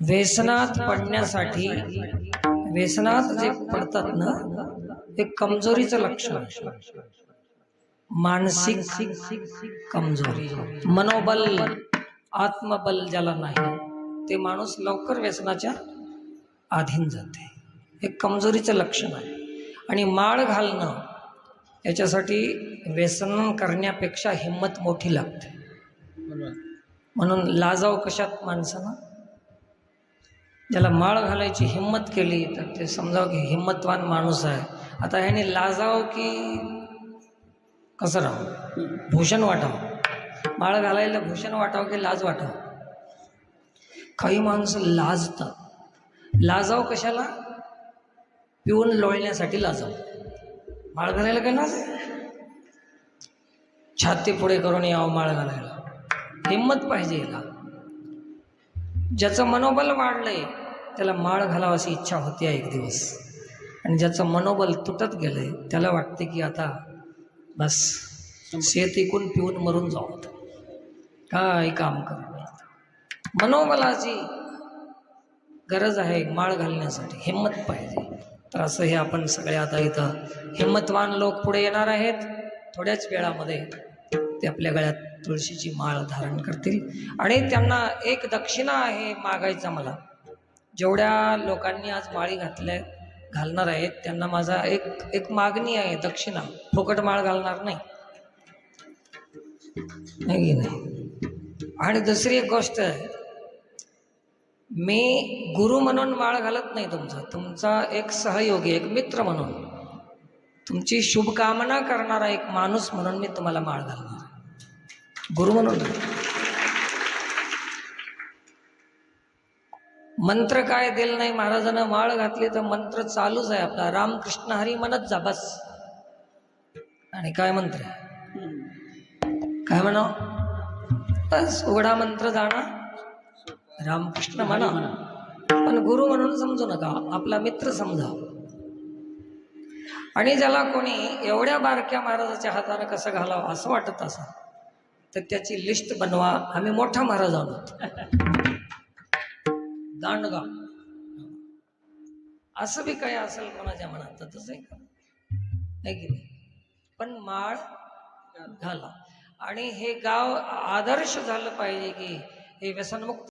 व्यसनात पडण्यासाठी व्यसनात जे पडतात ना ते कमजोरीचं लक्षण. मानसिक कमजोरी. मनोबल आत्मबल ज्याला नाही ते माणूस लवकर व्यसनाच्या अधीन जाते. हे कमजोरीचं लक्षण आहे. आणि माळ घालणं याच्यासाठी व्यसन करण्यापेक्षा हिंमत मोठी लागते. म्हणून लाजाव कशात माणसानं? ज्याला माळ घालायची हिंमत केली तर ते समजावं की हिंमतवान माणूस आहे. आता ह्याने लाजाव की कसं राहावं भूषण वाटावं. माळ घालायला भूषण वाटावं की लाज वाटावं? काही माणसं लाजतात. लाजाव कशाला? पिऊन लोळण्यासाठी लाजाव. माळ घालायला काय लाज छाती पुढे करून यावं माळ घालायला. हिंमत पाहिजे याला. ज्याचं मनोबल वाढलंय त्याला माळ घालावं अशी इच्छा होती एक दिवस. आणि ज्याचं मनोबल तुटत गेलंय त्याला वाटते की आता बस शेत इकून पिऊन मरून जाऊ काय काम कर मनोबलाची गरज आहे माळ घालण्यासाठी हिंमत पाहिजे. तर असं हे आपण सगळे आता इथं हिंमतवान लोक पुढे येणार आहेत. थोड्याच वेळामध्ये ते आपल्या गळ्यात तुळशीची माळ धारण करतील. आणि त्यांना एक दक्षिणा आहे मागायचा मला. जेवढ्या लोकांनी आज माळी घातल्या घालणार आहेत त्यांना माझा एक एक मागणी आहे दक्षिणा. फुकट माळ घालणार नाही. नाही की नाही. आणि दुसरी एक गोष्ट आहे. मी गुरु म्हणून माळ घालत नाही तुमचा. तुमचा एक सहयोगी एक मित्र म्हणून. तुमची शुभकामना करणारा एक माणूस म्हणून मी तुम्हाला माळ घालणार. गुरु म्हणून. मंत्र काय दिल नाही महाराजांना? माळ घातली तर मंत्र चालूच आहे आपला. रामकृष्ण हरी म्हणत जा बस. आणि काय मंत्र? काय म्हणा बस उघडा मंत्र जाणार रामकृष्ण म्हणा. पण गुरु म्हणून समजू नका. आपला मित्र समजा. आणि ज्याला कोणी एवढ्या बारक्या महाराजाच्या हाताने कसं घालावं असं वाटत असं तर त्याची लिस्ट बनवा. आम्ही मोठा महाराज आहोत. दांडगाव असं बी काही असेल कोणाच्या मनात तसं आहे का आहे की नाही? पण माळ घाला. आणि हे गाव आदर्श झालं पाहिजे की हे व्यसनमुक्त